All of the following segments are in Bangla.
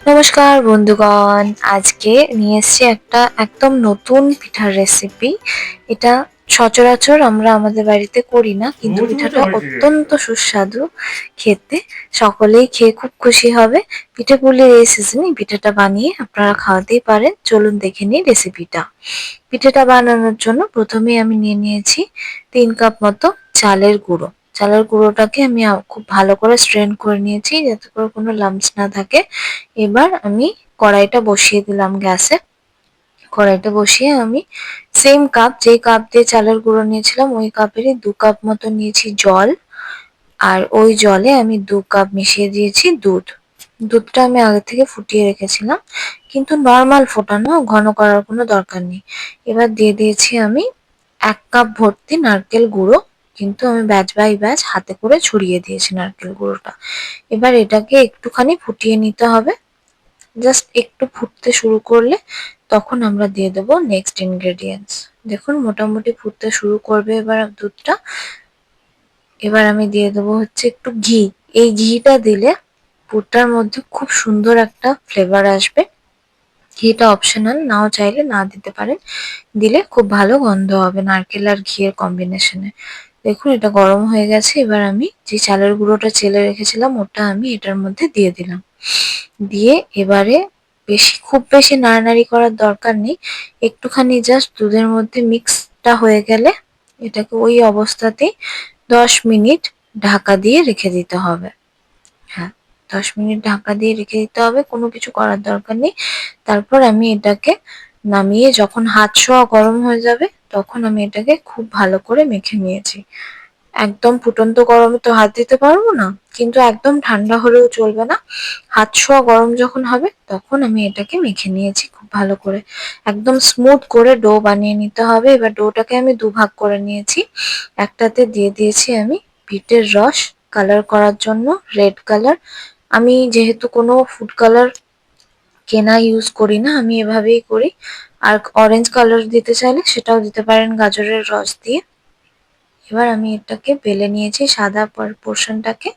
নমস্কার বন্ধুগণ আজকে নিয়ে এসেছি একটা একদম নতুন পিঠার রেসিপি এটা সচরাচর আমরা আমাদের বাড়িতে করি না কিন্তু পিঠাটা অত্যন্ত সুস্বাদু খেতে। সকলেই খেয়ে খুব খুশি হবে। পিঠে পুলির এই সিজনে পিঠাটা বানিয়ে আপনারা খাওয়াতেই পারেন। চলুন দেখে নিই রেসিপিটা পিঠেটা বানানোর জন্য প্রথমে আমি নিয়ে নিয়েছি তিন কাপ মতো চালের গুঁড়ো। চালের গুঁড়োটাকে আমি খুব ভালো করে স্ট্রেন করে নিয়েছি যাতে করে কোনো লাম্পস না থাকে। এবার আমি কড়াইটা বসিয়ে দিলাম গ্যাসে। কড়াইটা বসিয়ে আমি সেম কাপ যেই কাপ দিয়ে চালের গুঁড়ো নিয়েছিলাম, ওই কাপেরই দু কাপ মতো নিয়েছি জল। আর ওই জলে আমি দু কাপ মিশিয়ে দিয়েছি দুধ। দুধটা আমি আগে থেকে ফুটিয়ে রেখেছিলাম, কিন্তু নর্মাল ফোটানো, ঘন করার কোনো দরকার নেই। এবার দিয়ে দিয়েছি আমি এক কাপ ভর্তি নারকেল গুঁড়ো। কিন্তু আমি ব্যাচ বাই ব্যাচ হাতে করে ছড়িয়ে দিয়েছি নারকেল গুঁড়োটা। এবার এটাকে একটুখানি ফুটিয়ে নিতে হবে। জাস্ট একটু ফুটতে শুরু করলে তখন আমরা দিয়ে দেবো নেক্সট ইনগ্রেডিয়েন্টস দেখুন, মোটামুটি ফুটতে শুরু করবে এবার দুধটা। এবার আমি দিয়ে দেবো হচ্ছে একটু ঘি। এই ঘিটা দিলে পুরটার মধ্যে খুব সুন্দর একটা ফ্লেভার আসবে। ঘিটা অপশনাল নাও চাইলে না দিতে পারেন। দিলে খুব ভালো গন্ধ হবে নারকেল আর ঘিয়ের কম্বিনেশনে দেখুন, এটা গরম হয়ে গেছে। এবার আমি যে চালের গুঁড়োটা চেলে রেখেছিলাম, ওটা আমি এটার মধ্যে দিয়ে দিলাম। দিয়ে এবারে বেশি, খুব বেশি নাড়ানাড়ি করার দরকার নেই। একটুখানি জাস্ট দুধের মধ্যে মিক্সটা হয়ে গেলে এটাকে ওই অবস্থাতেই দশ মিনিট ঢাকা দিয়ে রেখে দিতে হবে। হ্যাঁ দশ মিনিট ঢাকা দিয়ে রেখে দিতে হবে, কোনো কিছু করার দরকার নেই। তারপর আমি এটাকে নামিয়ে যখন হাত ছোঁয়া গরম হয়ে যাবে তখন আমি এটাকে খুব ভালো করে মেখে নিয়েছি। একদম ফুটন্ত গরমে তো হাত দিতে পারব না, কিন্তু একদম ঠান্ডা হলেও চলবে না। হাত ছোঁয়া গরম যখন হবে, তখন আমি এটাকে মেখে নিয়েছি খুব ভালো করে। একদম স্মুথ করে ডো বানিয়ে নিতে হবে। এবার ডোটাকে আমি দুভাগ করে নিয়েছি। একটাতে দিয়ে দিয়েছি আমি বিটের রস। কালার করার জন্য রেড কালার আমি যেহেতু কোনো ফুড কালার কেনা ইউজ করি না, আমি এভাবেই করি। আর অরেঞ্জ কালার দিতে চাইলে সেটাও দিতে পারেন গাজরের রস দিয়ে। এবার আমি এটাকে বেলে নিয়েছি, সাদা পোর্শনটাকে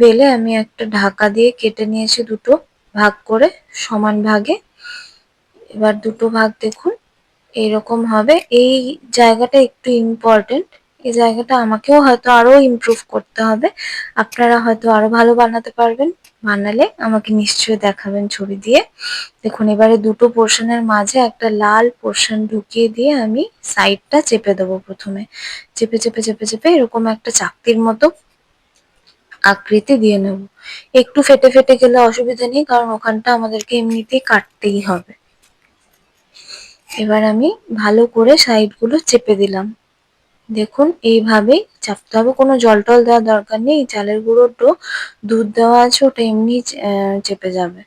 বেলে আমি একটা ঢাকা দিয়ে কেটে নিয়েছি দুটো ভাগ করে সমান ভাগে। এবার দুটো ভাগ দেখুন, এরকম হবে। এই জায়গাটা একটু ইম্পর্টেন্ট এই জায়গাটা আমাকেও হয়তো আরও ইমপ্রুভ করতে হবে। আপনারা হয়তো আরও ভালো বানাতে পারবেন। বানালে আমাকে নিশ্চয়ই দেখাবেন ছবি দিয়ে। দেখুন, এবারে দুটো পোর্শনের মাঝে একটা লাল পোর্শন ঢুকিয়ে দিয়ে আমি সাইডটা চেপে দেবো প্রথমে। চেপে চেপে চেপে চেপে এরকম একটা চাকতির মতো আকৃতি দিয়ে নেব। একটু ফেটে ফেটে গেলে অসুবিধা নেই, কারণ ওখানটা আমাদেরকে এমনিতেই কাটতেই হবে। এবার আমি ভালো করে সাইডগুলো চেপে দিলাম। দেখুন এইভাবেই চাপতে হবে, কোনো জল টল দেওয়ার দরকার নেই, চালের গুঁড়োর ডো দুধ দেওয়া আছে, ওটা এমনি চেপে যাবে।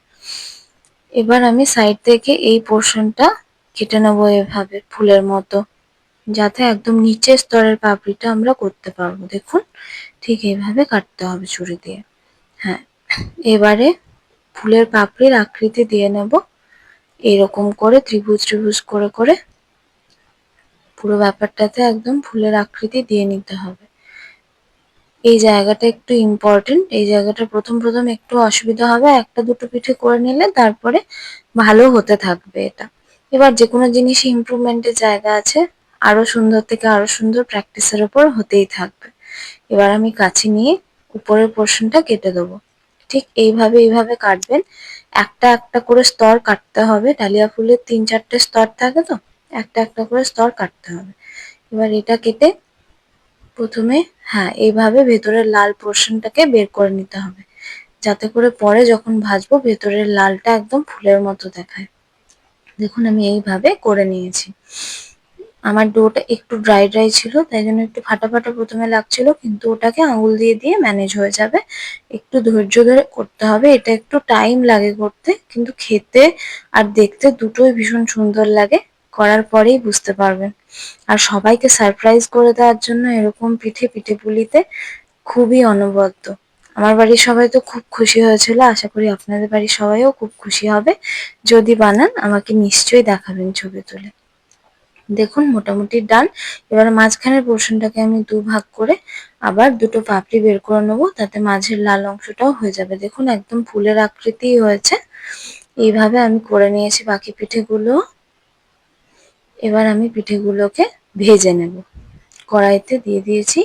এবার আমি সাইড থেকে এই পোর্শনটা কেটে নেব এভাবে, ফুলের মতো, যাতে একদম নিচের স্তরের পাপড়িটা আমরা করতে পারব। দেখুন, ঠিক এইভাবে কাটতে হবে ছুরি দিয়ে। হ্যাঁ এবারে ফুলের পাপড়ির আকৃতি দিয়ে নেব এরকম করে ত্রিভুজ ত্রিভুজ করে করে পুরো ব্যাপারটাতে একদম ফুলের আকৃতি দিয়ে নিতে হবে। এই জায়গাটা একটু ইম্পর্টেন্ট এই জায়গাটা প্রথম প্রথম একটু অসুবিধা হবে, একটা দুটো পিঠে করে নিলে তারপরে ভালো হতে থাকবে এটা। এবার যে কোনো জিনিসই ইম্প্রুভমেন্টের জায়গা আছে, আরও সুন্দর থেকে আরও সুন্দর প্র্যাকটিসের ওপর হতেই থাকবে। এবার আমি কাছে নিয়ে উপরের পোর্শনটা কেটে দেবো। ঠিক এইভাবে এইভাবে কাটবেন। একটা একটা করে স্তর কাটতে হবে। ডালিয়া ফুলের তিন চারটে স্তর থাকে তো? একটা একটা করে স্তর কাটতে হবে। এবার এটা কেটে প্রথমে হ্যাঁ এইভাবে ভেতরের লাল পোর্শনটাকে বের করে নিতে হবে। যাতে করে পরে যখন ভাজবো, ভেতরের লালটা একদম ফুলের মতো দেখায়। দেখুন, আমি এইভাবে করে নিয়েছি। আমার ডোটা একটু ড্রাই ড্রাই ছিল, তাই জন্য একটু ফাটা ফাটা প্রথমে লাগছিল, কিন্তু ওটাকে আঙুল দিয়ে দিয়ে ম্যানেজ হয়ে যাবে। একটু ধৈর্য ধরে করতে হবে। এটা একটু টাইম লাগে করতে, কিন্তু খেতে আর দেখতে দুটোই ভীষণ সুন্দর লাগে। করার পরেই বুঝতে পারবেন আর সবাইকে সারপ্রাইজ করে দেওয়ার জন্য এরকম পিঠে পিঠে পুলিতে খুবই অনবদ্য। আমার বাড়ির সবাই তো খুব খুশি হয়েছিল। আশা করি আপনাদের বাড়ির সবাইও খুব খুশি হবে। যদি বানান, আমাকে নিশ্চয়ই দেখাবেন ছবি তুলে। দেখুন, মোটামুটি ডান। এবার মাঝখানের পোর্শনটাকে আমি দু ভাগ করে আবার দুটো পাপড়ি বের করে নেব। তাতে মাঝের লাল অংশটাও হয়ে যাবে। দেখুন, একদম ফুলের আকৃতি হয়েছে। এইভাবে আমি করে নিয়েছি বাকি পিঠেগুলো। এবার আমি পিঠেগুলোকে ভেজে নেব। কড়াইতে দিয়ে দিয়েছি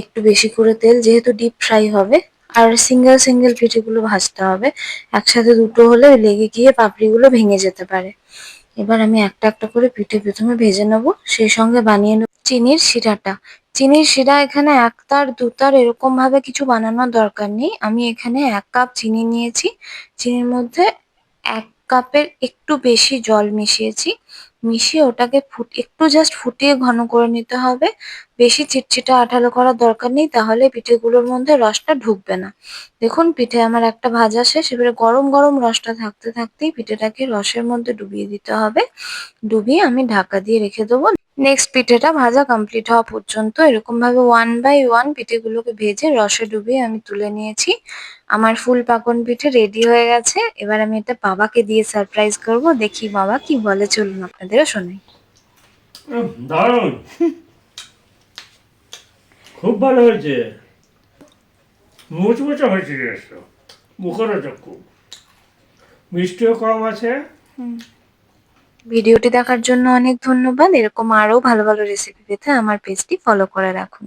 একটু বেশি করে তেল, যেহেতু ডিপ ফ্রাই হবে, আর সিঙ্গেল সিঙ্গেল পিঠেগুলো ভাজতে হবে। একসাথে দুটো হলে লেগে গিয়ে পাপড়িগুলো ভেঙে যেতে পারে। এবার আমি একটা একটা করে পিঠে প্রথমে ভেজে নেব। সেই সঙ্গে বানিয়ে নেব চিনির শিরাটা। চিনির শিরা এখানে এক তার দু তার এরকম ভাবে কিছু বানানোর দরকার নেই। আমি এখানে এক কাপ চিনি নিয়েছি। চিনির মধ্যে এক কাপের একটু বেশি জল মিশিয়েছি। মিশিয়ে ওটাকে ফুট, একটু জাস্ট ফুটিয়ে ঘন করে নিতে হবে। বেশি চিটচিটা আঠালো করার দরকার নেই, তাহলে পিঠেগুলোর মধ্যে রসটা ঢুকবে না। দেখুন, পিঠে আমার একটা ভাজা শেষ, এবারে গরম গরম রসটা থাকতে থাকতেই পিঠেটাকে রসের মধ্যে ডুবিয়ে দিতে হবে। ডুবিয়ে আমি ঢাকা দিয়ে রেখে দেবো। নেক্সট পিঠেটা ভাজা কমপ্লিট হওয়া পর্যন্ত এরকম ভাবে ওয়ান বাই ওয়ান পিঠেগুলোকে ভেজে রসে ডুবিয়ে আমি তুলে নিয়েছি। আমার ফুল পাকন পিঠে রেডি হয়ে গেছে। এবার আমি এটা বাবাকে দিয়ে সারপ্রাইজ করব। দেখি বাবা কি বলে চলুন আপনাদেরও শোনাই। দারুণ! খুব ভালো হয়েছে। মুচমুচে হয়েছে মুখরোচক খুব। মিষ্টিও কম আছে। ভিডিওটি দেখার জন্য অনেক ধন্যবাদ। এরকম আরও ভালো ভালো রেসিপি পেতে আমার পেজটি ফলো করে রাখুন।